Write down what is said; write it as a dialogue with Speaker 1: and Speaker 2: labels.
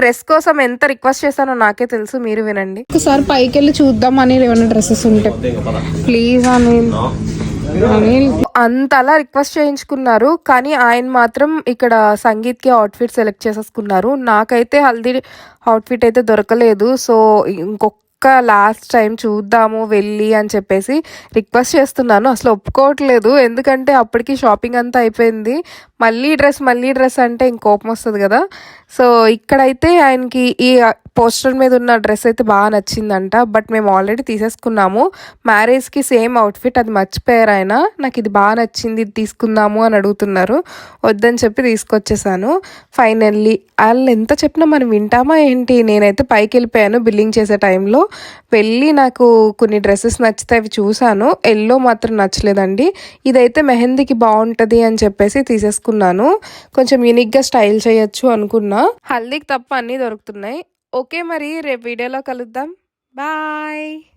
Speaker 1: Dress కోసం ఎంత request చేశానో నాకే తెలుసు మీరు వినండి.
Speaker 2: ఒకసారి పైకి వెళ్ళి చూద్దాం అని ఏమైనా డ్రెస్సెస్ ఉంటాయి ప్లీజ్ అనిల్. అనిల్.
Speaker 1: అంతలా రిక్వెస్ట్ చేయించుకున్నారు కానీ ఆయన మాత్రం ఇక్కడ సంగీత్కి అవుట్ఫిట్ సెలెక్ట్ చేసేసుకున్నారు. నాకైతే హల్దీ అవుట్ఫిట్ అయితే దొరకలేదు సో ఇంకొక లాస్ట్ టైం చూద్దాము వెళ్ళి అని చెప్పేసి రిక్వెస్ట్ చేస్తున్నాను. అసలు ఒప్పుకోవట్లేదు. ఎందుకంటే అప్పటికి షాపింగ్ అంతా అయిపోయింది. మళ్ళీ డ్రెస్ మళ్ళీ డ్రెస్ అంటే ఇంకోపం వస్తుంది కదా. సో ఇక్కడైతే ఆయనకి ఈ పోస్టర్ మీద ఉన్న డ్రెస్ అయితే బాగా నచ్చిందంట. బట్ మేము ఆల్రెడీ తీసేసుకున్నాము. మ్యారేజ్కి సేమ్ అవుట్ఫిట్ అది మర్చిపోయారు ఆయన. నాకు ఇది బాగా నచ్చింది ఇది తీసుకుందాము అని అడుగుతున్నారు. వద్దని చెప్పి తీసుకొచ్చేసాను. ఫైనల్లీ వాళ్ళు ఎంత చెప్పినా మనం వింటామా ఏంటి? నేనైతే పైకి వెళ్ళిపోయాను బిల్లింగ్ చేసే టైంలో వెళ్ళి నాకు కొన్ని డ్రెస్సెస్ నచ్చితే అవి చూశాను. ఎల్లో మాత్రం నచ్చలేదండి. ఇదైతే మెహందీకి బాగుంటుంది అని చెప్పేసి తీసేసుకున్నాను. కొంచెం యూనిక్గా స్టైల్ చేయొచ్చు అనుకున్నా. హల్దీకి తప్ప అన్నీ దొరుకుతున్నాయి. ఓకే మరి రేపు వీడియోలో కలుద్దాం. బాయ్.